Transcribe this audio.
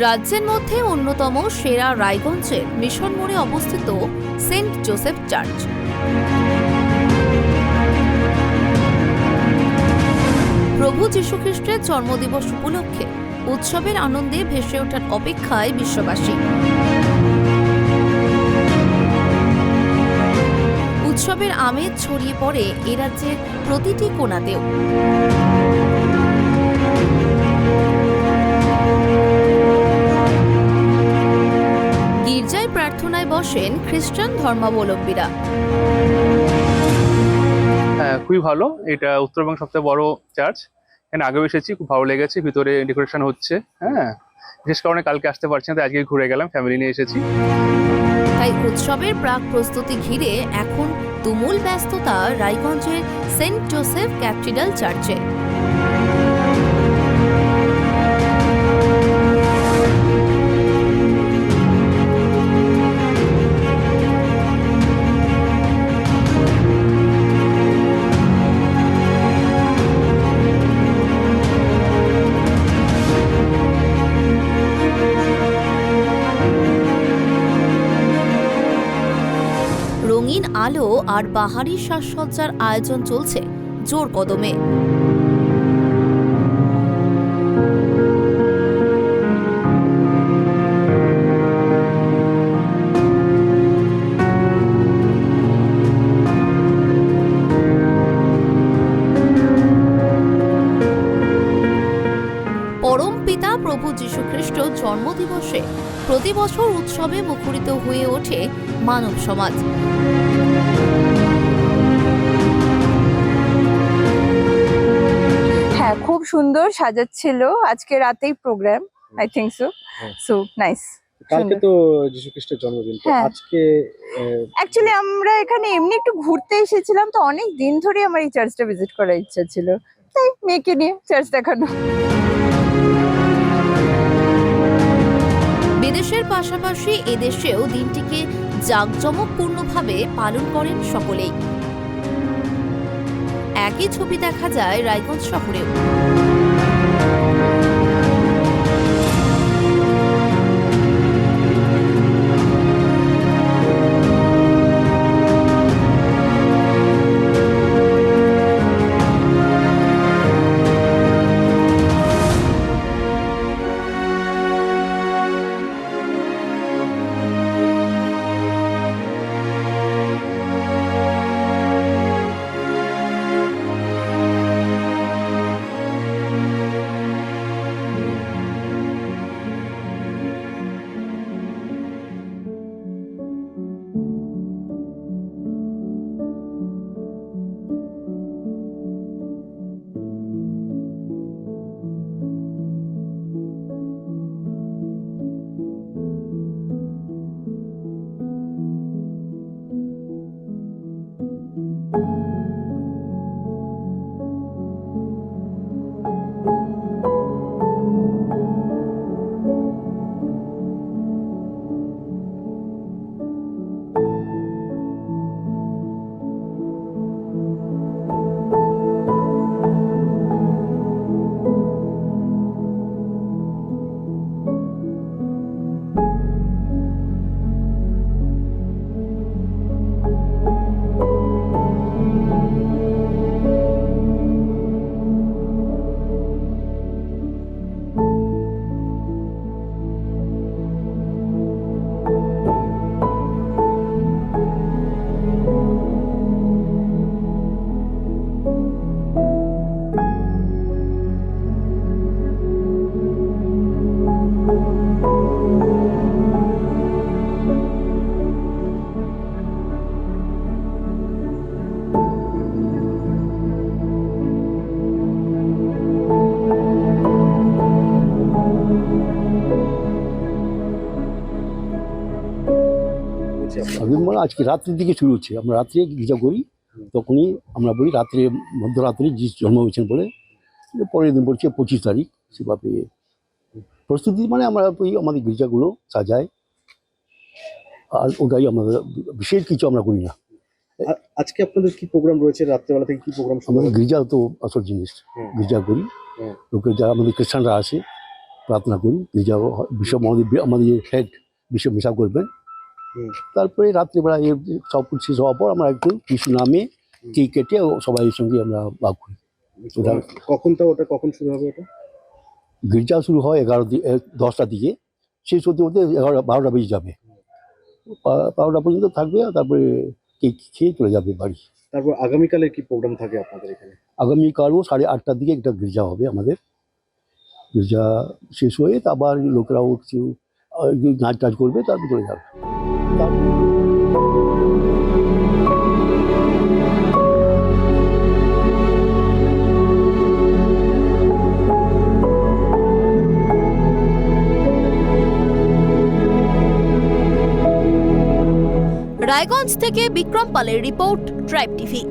রাজ্যের মধ্যে অন্যতম সেরা রায়গঞ্জের মিশন মোড়ে অবস্থিত সেন্ট জোসেফ চার্চ। প্রভু যীশুখ্রিস্টের জন্মদিবস উপলক্ষে উৎসবের আনন্দে ভেসে ওঠার অপেক্ষায় বিশ্ববাসী। উৎসবের আমেজ ছড়িয়ে পড়ে এ রাজ্যের প্রতিটি কোণাতেও। প্রার্থনায় বসেন খ্রিস্টান ধর্মাবলম্বীরা। হ্যাঁ খুবই ভালো। এটা উত্তরবঙ্গ সবথেকে বড় চার্চ। এখানে আগেও এসেছি খুব ভালো লেগেছে ভিতরে ডেকোরেশন হচ্ছে হ্যাঁ। বিশেষ কারণে কালকে আসতে পারছি না তাই আজকে ঘুরে গেলাম ফ্যামিলি নিয়ে এসেছি। তাই উৎসবের প্রাক প্রস্তুতি ঘিরে এখন তুমুল ব্যস্ততা রায়গঞ্জের সেন্ট জোসেফ ক্যাথিড্রাল চার্চে। আর বাহারি সাজসজ্জার আয়োজন চলছে জোর কদমে। পরম পিতা প্রভু যীশুখ্রিস্ট জন্মদিবসে প্রতি বছর উৎসবে মুখরিত হয়ে ওঠে মানব সমাজ। হ্যাঁ খুব সুন্দর সাজাচ্ছিল আজকে রাতেই program I think so. So nice কালকে তো যীশু খ্রিস্টের জন্মদিন তো হ্যাঁ। আজকে অ্যাকচুয়ালি আমরা এখানে এমনি একটু ঘুরতে এসেছিলাম তো অনেক দিন ধরে আমার এই চার্চটা ভিজিট করার ইচ্ছা ছিল। তাই মেয়েকে নিয়ে চার্চ দেখানো। বিদেশের পাশাপাশি এদেশেও দিনটিকে জাঁকজমকপূর্ণভাবে পালন করেন সকলেই। একই ছবি দেখা যায় রায়গঞ্জ শহরেও। বলছি আপনার। মানে আজকে রাত্রির দিকে শুরু হচ্ছে। আমরা রাত্রে গির্জা করি তখনই আমরা বলি রাত্রে মধ্যরাত্রে যিশু জন্ম হয়েছেন বলে। পরের দিন বলছে পঁচিশ তারিখ সেভাবে প্রস্তুতি মানে আমরা ওই আমাদের গির্জাগুলো সাজাই। আর ওটাই আমাদের বিশেষ কিছু আমরা করি না। আজকে আপনাদের কি প্রোগ্রাম রয়েছে? রাত্রেবেলা থেকে কি প্রোগ্রাম আমাদের গির্জা তো আসল জিনিস গির্জা করি। হুম। লোকে যারা আমাদের খ্রিস্টানরা আসে প্রার্থনা করি গির্জা বিশ্ব আমাদের আমাদের হেড বিশ্ব মিশা করবেন। তারপরে রাত্রিবেলা সব কিছু শেষ হওয়ার পর আমরা একটু কিছু নামে কেক কেটে ও সবাই সঙ্গে আমরা ভাগ করি। কখন তো ওটা কখন শুরু হবে ওটা? গির্জা শুরু হয় এগারো দশটার দিকে। শেষ হতে হতে এগারো বারোটা বেজে যাবে। বারোটা পর্যন্ত থাকবে তারপরে কেক খেয়ে চলে যাবে বাড়ি। তারপর আগামীকালে কি প্রোগ্রাম থাকে আপনাদের এখানে? আগামীকালও সাড়ে আটটার দিকে একটা গির্জা হবে আমাদের। গির্জা শেষ হয়ে তা আবার লোকেরাও কিছু নাচ টাচ করবে তারপর চলে যাবে। তারপর রায়গঞ্জ থেকে বিক্রম পালের রিপোর্ট ট্রাইব টিভি।